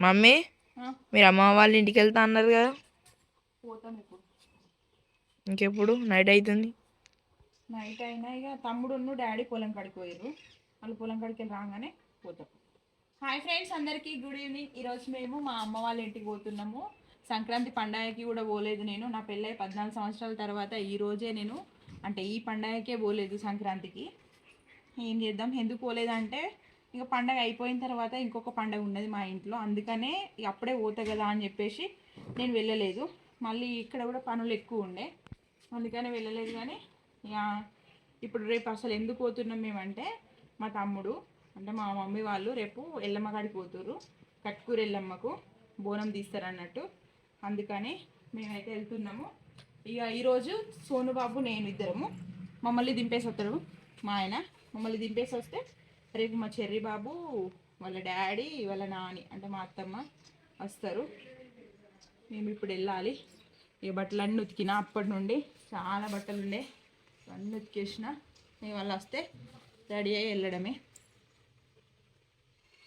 Mummy మీరు అమ్మ వాళ్ళ ఇంటికి వెళ్తా అన్నారు కదా. పోతాం ఇప్పుడు. ఇంకెప్పుడు? నైట్ అవుతుంది నైట్ అయినా ఇక తమ్ముడును డాడీ పొలం కాడికి పోయారు వాళ్ళు పొలం కాడికి వెళ్ళి రాగానే పోతాం. హాయ్ ఫ్రెండ్స్ అందరికీ గుడ్ ఈవినింగ్. ఈరోజు మేము మా అమ్మ వాళ్ళ ఇంటికి పోతున్నాము. సంక్రాంతి పండగకి కూడా పోలేదు నేను. నా పెళ్ళై పద్నాలుగు సంవత్సరాల తర్వాత ఈ రోజే నేను అంటే ఈ పండగకే పోలేదు సంక్రాంతికి. ఏం చేద్దాం? ఎందుకు పోలేదంటే ఇక పండగ అయిపోయిన తర్వాత ఇంకొక పండగ ఉన్నది మా ఇంట్లో. అందుకనే ఇక అప్పుడే పోతా కదా అని చెప్పేసి నేను వెళ్ళలేదు. మళ్ళీ ఇక్కడ కూడా పనులు ఎక్కువ ఉండే. అందుకనే వెళ్ళలేదు కానీ ఇక ఇప్పుడు రేపు అసలు ఎందుకు పోతున్నాం మేమంటే మా తమ్ముడు అంటే మా మమ్మీ వాళ్ళు రేపు ఎల్లమ్మ కాడికి పోతుర్రు. కట్కూరు ఎల్లమ్మకు బోనం తీస్తారన్నట్టు. అందుకని మేమైతే వెళ్తున్నాము. ఇక ఈరోజు సోనుబాబు నేను ఇద్దరము. మమ్మల్ని దింపేసి వస్తాడు మా ఆయన. మమ్మల్ని దింపేసి వస్తే రేపు మా చెర్రి బాబు వాళ్ళ డాడీ వాళ్ళ నాని అంటే మా అత్తమ్మ వస్తారు. మేము ఇప్పుడు వెళ్ళాలి. ఈ బట్టలు అన్నీ ఉతికిన అప్పటి నుండి చాలా బట్టలు ఉండే. అన్నీ ఉతికేసిన మేము వాళ్ళు వస్తే రెడీ అయ్యి వెళ్ళడమే.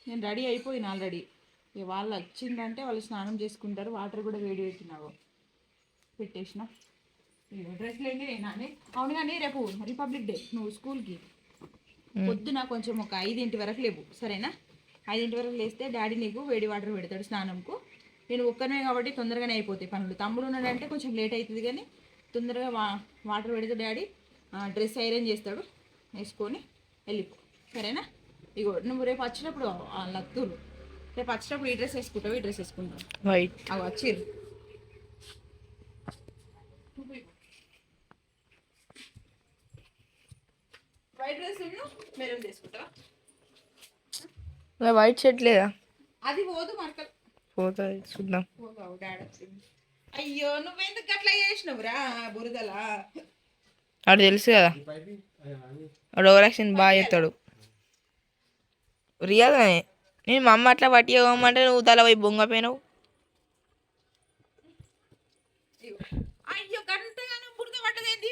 నేను రెడీ అయిపోయిన ఆల్రెడీ. ఇక వాళ్ళు వచ్చిందంటే వాళ్ళు స్నానం చేసుకుంటారు వాటర్ కూడా వేడి పెట్టినావు పెట్టేసిన. డ్రెస్లు ఏంటి నాని? అవును కానీ రేపు రిపబ్లిక్ డే నువ్వు స్కూల్కి. పొద్దున కొంచెం ఒక ఐదింటి వరకు లేవు సరేనా? ఐదింటి వరకు లేస్తే డాడీ నీకు వేడి వాటర్ పెడతాడు స్నానంకు. నేను ఒక్కనే కాబట్టి తొందరగానే అయిపోతాయి పనులు. తమ్ముడు ఉన్నాడంటే కొంచెం లేట్ అవుతుంది కానీ తొందరగా వా వాటర్ పెడితే డాడీ డ్రెస్ ఐరన్ చేస్తాడు. వేసుకొని వెళ్ళిపో. సరేనా? ఇగో నువ్వు రేపు వచ్చినప్పుడు లత్తులు. రేపు వచ్చినప్పుడు ఈ డ్రెస్ వేసుకుంటావు? ఈ డ్రెస్ వేసుకుంటావు? వైట్ అవి వచ్చిర్రు వైట్ డ్రెస్ మెరూన్ తీసుకుంటావా? వైట్ షర్ట్ లేదా? అది పోదు మరకలు. పోతుంది చూద్దాం. అయ్యో నువ్వెందుకు అట్లా చేసినవురా బురదలా? వాడు తెలుసు కదా. వాడు ఓవర్ యాక్షన్ బాగా చేస్తాడు. రియల్గానే నేను మా అమ్మ అట్లా పట్టి ఇవ్వమంటే నువ్వు తల పోయి బొంగపోయినావు. అయ్యో గంటగానే బురద పడ్డదేంది?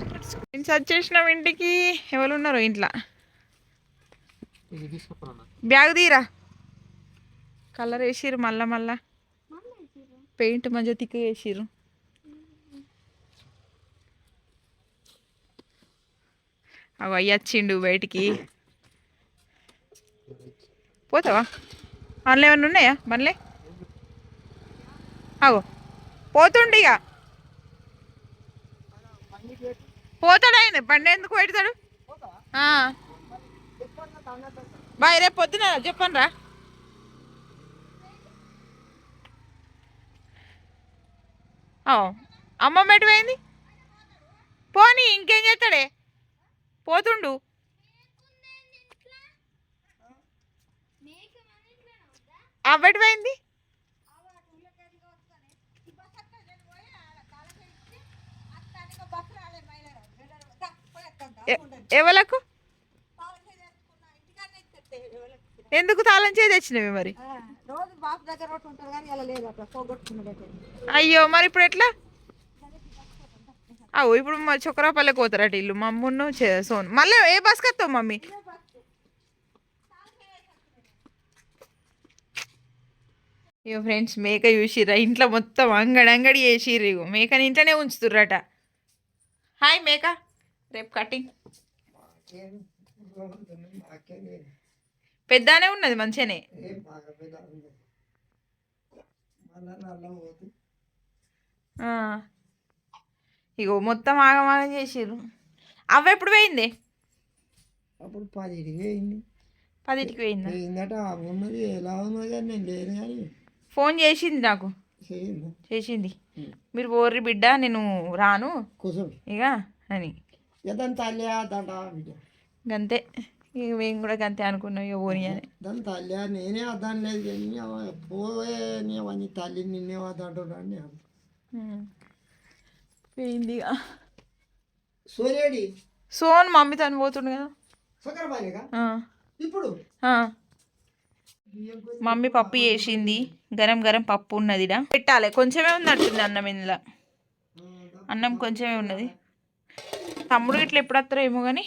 నేను సర్చ్ చేసినాం ఇంటికి ఎవరు ఉన్నారు ఇంట్లో. బ్యాగ్ తీరా? కలర్ వేసిర్రు మళ్ళా మళ్ళా పెయింట్ మంచిగా తిక్క వేసిర్రు. అవి అయ్యొచ్చిండు బయటికి. పోతావా? అందులో ఏమైనా ఉన్నాయా బండ్లే? అగో పోతుండు ఇక పోతాడు ఆయన? బండి ఎందుకు పెడతాడు? బాయ్ రేపు పొద్దున చెప్పండి రా అమ్మమ్మ ఎటు పోయింది? పోనీ ఇంకేం చేస్తాడే? పోతుండు. అవ్వటి ఎవలకు? ఎందుకు తాళం చేసి తెచ్చినవి మరి? అయ్యో మరి ఇప్పుడు ఎట్లా? అవు ఇప్పుడు మా చొక్కరాపల్లెకి పోతారట ఇల్లు. మా అమ్మును చే- సోను. మళ్ళీ ఏ బస్కి వస్తావు మమ్మీ? ఇగో ఫ్రెండ్స్ మేక చూసిర్రా. ఇంట్లో మొత్తం అంగడి అంగడి వేసిర్రు ఇగో. మేకని ఇంట్లోనే ఉంచుతుర్రట. హాయ్ మేక. రేపు కటింగ్. పెద్దనే ఉన్నది మంచిగానే. ఇగో మొత్తం ఆగమాగం చేసిర్రు. అవ్వ ఎప్పుడు పోయింది? అప్పుడు పదిటికి పోయింది. పదిటికి పోయిందా? పోయిందట ఉన్నది ఎలా ఉన్నది అని నేను లేను కానీ. ఫోన్ చేసింది నాకు. చేసింది? మీరు పోర్రి బిడ్డ నేను రాను. ఇక అని. ఏదని తల్లి అదంట బిడ్డ గంతే. ఇక మేము కూడా గంతే అనుకున్నాం ఇక పోనీ అని. దాని తల్లి నేనే వద్దాను లేదు. కానీ పోయే నీ తల్లి నిన్నే వద్దంటున్నాను. పోయింది ఇక. సూర్యుడి. సోన్ మమ్మీ తను పోతుండు కదా. సకరబాయిగా ఆ. ఇప్పుడు. మమ్మీ పప్పు చేసింది. గరం గరం పప్పు ఉన్నది ఈడ. పెట్టాలి. కొంచెమే ఉంది అంటుంది అన్నం ఇందులో. అన్నం కొంచెమే ఉన్నది. తమ్ముడు ఇట్లా ఎప్పుడు వస్తారో ఏమో కానీ